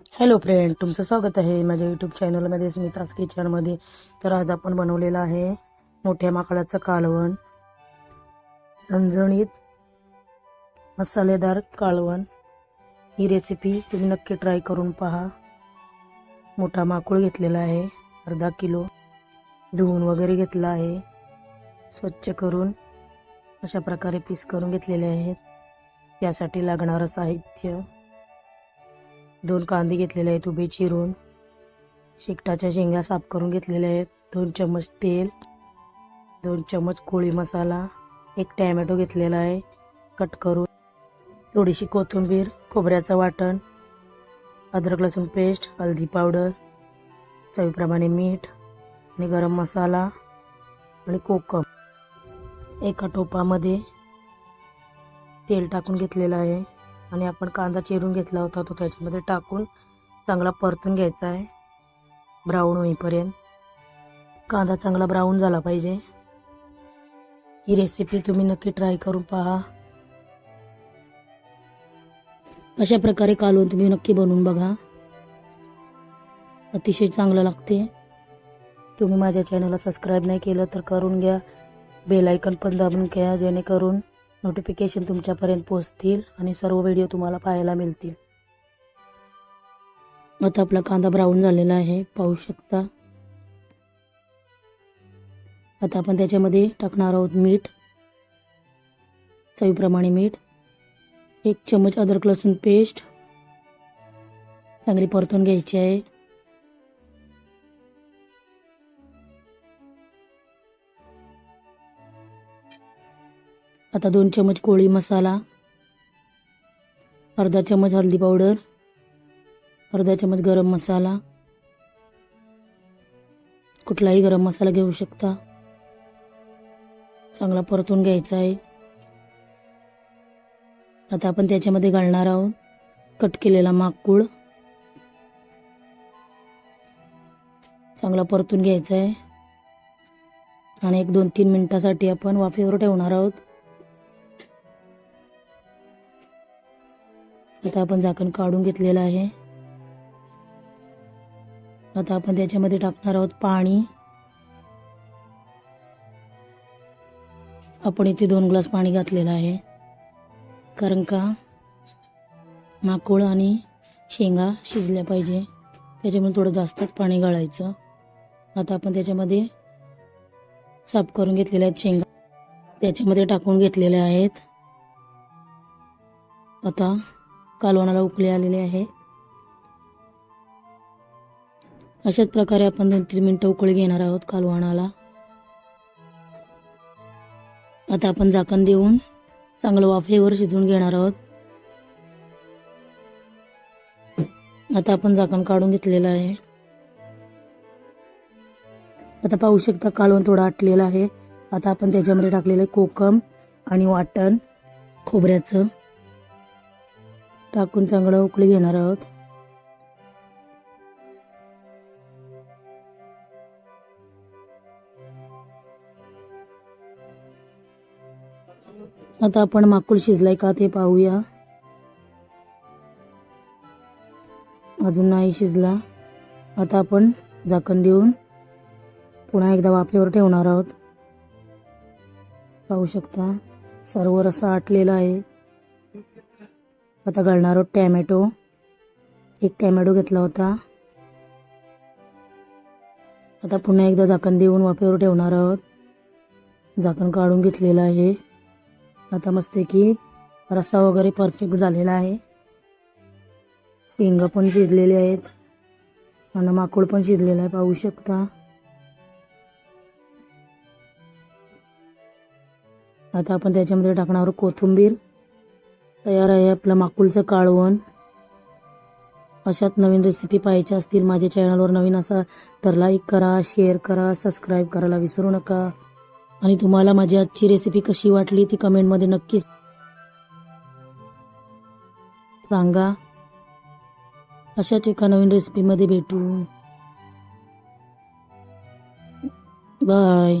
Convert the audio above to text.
Hello friend तुमचं स्वागत आहे माझ्या यूट्यूब चॅनलमध्ये स्मितास किचनमध्ये तर आज आपण बनवलेलं आहे मोठ्या माकडाचं कालवण. झणझणीत मसालेदार कालवण. ही रेसिपी तुम्ही नक्की ट्राय करून पहा. मोठा माकूळ घेतलेला आहे अर्धा किलो. धुवून वगैरे घेतला आहे. स्वच्छ करून अशा प्रकारे पीस करून घेतलेले आहेत. यासाठी लागणारं साहित्य. दोन कांदे घेतलेले आहेत उभे चिरून. शिकटाच्या शेंगा साफ करून घेतलेल्या आहेत. दोन चम्मच तेल दोन चम्मच कोळी मसाला एक टॅमॅटो घेतलेला आहे. कट करून थोडीशी कोथिंबीर खोबऱ्याचं वाटण अद्रक लसूण पेस्ट हळदी पावडर चवीप्रमाणे मीठ आणि गरम मसाला आणि कोकम. एका टोपामध्ये तेल टाकून घेतलेलं आहे. आणि आपण कांदा चिरून घेतला होता तो त्याच्यामध्ये टाकून चांगला परतून घ्यायचा आहे. ब्राऊन होईपर्यंत. कांदा चांगला ब्राऊन झाला पाहिजे. ही रेसिपी तुम्ही नक्की ट्राय करून पहा. अशा प्रकारे कालवून तुम्ही नक्की बनवून बघा. अतिशय चांगलं लागते. तुम्ही माझ्या चॅनलला सबस्क्राईब नाही केलं तर करून घ्या. बेल आयकन पण दाबून घ्या जेणेकरून नोटिफिकेशन तुमच्यापर्यंत पोहोचतील आणि सर्व व्हिडिओ तुम्हाला पाहायला मिळतील. आता आपला कांदा ब्राऊन झालेला आहे. पाहू शकता. आता आपण त्याच्यामध्ये टाकणार आहोत मीठ. चवीप्रमाणे मीठ. एक चमच अद्रक लसूण पेस्ट चांगली परतून घ्यायची आहे. आता दोन चमच कोळी मसाला अर्धा चमच हळदी पावडर अर्धा चमच गरम मसाला. कुठलाही गरम मसाला घेऊ शकता. चांगला परतून घ्यायचा आहे. आता आपण त्याच्यामध्ये घालणार आहोत कट केलेला माकूळ. चांगला परतून घ्यायचा आहे. आणि एक दोन तीन मिनिटासाठी आपण वाफेवर ठेवणार आहोत. आता आपण झाकण काढून घेतलेलं आहे. आता आपण त्याच्यामध्ये टाकणार आहोत पाणी. आपण इथे दोन ग्लास पाणी घातलेलं आहे. कारण का? माकोळ आणि शेंगा शिजल्या पाहिजे. त्याच्यामुळे थोडं जास्तच पाणी गाळायचं आता आपण त्याच्यामध्ये साफ करून घेतलेल्या आहेत शेंगा. त्याच्यामध्ये टाकून घेतलेल्या आहेत. आता कालवणाला उकळी आलेली आहे. अशाच प्रकारे आपण दोन तीन मिनटं उकळी घेणार आहोत कालवणाला. आता आपण झाकण देऊन चांगलं वाफेवर शिजवून घेणार आहोत. आता आपण झाकण काढून घेतलेलं आहे. आता पाहू शकता कालवण थोडा आटलेला आहे. आता आपण त्याच्यामध्ये टाकलेलं आहे कोकम आणि वाटण खोबऱ्याचं. टाकून चांगलं उकळी घेणार आहोत. आता आपण माकूल शिजलाय का ते पाहूया. अजून नाही शिजला. आता आपण झाकण देऊन पुन्हा एकदा वाफेवर ठेवणार आहोत. पाहू शकता सर्व रसा आटलेला आहे. आता घालणार आहोत टॅमॅटो. एक टॅमॅटो घेतला होता. आता पुन्हा एकदा झाकण देऊन वाफेवर ठेवणार आहोत. झाकण काढून घेतलेलं आहे. आता मस्त की रस्सा वगैरे परफेक्ट झालेला आहे. शेंगा पण शिजलेले आहेत. आणि माकूड पण शिजलेला आहे पाहू शकता. आता आपण त्याच्यामध्ये टाकणार आहोत कोथिंबीर. तयार आहे आपलं माकुलचं काळवण. अशाच नवीन रेसिपी पाहायच्या असतील माझ्या चॅनलवर नवीन असा तर लाईक करा शेअर करा सबस्क्राईब करायला विसरू नका. आणि तुम्हाला माझी आजची रेसिपी कशी वाटली ती कमेंटमध्ये नक्कीच सांगा. अशाच एका नवीन रेसिपीमध्ये भेटू. बाय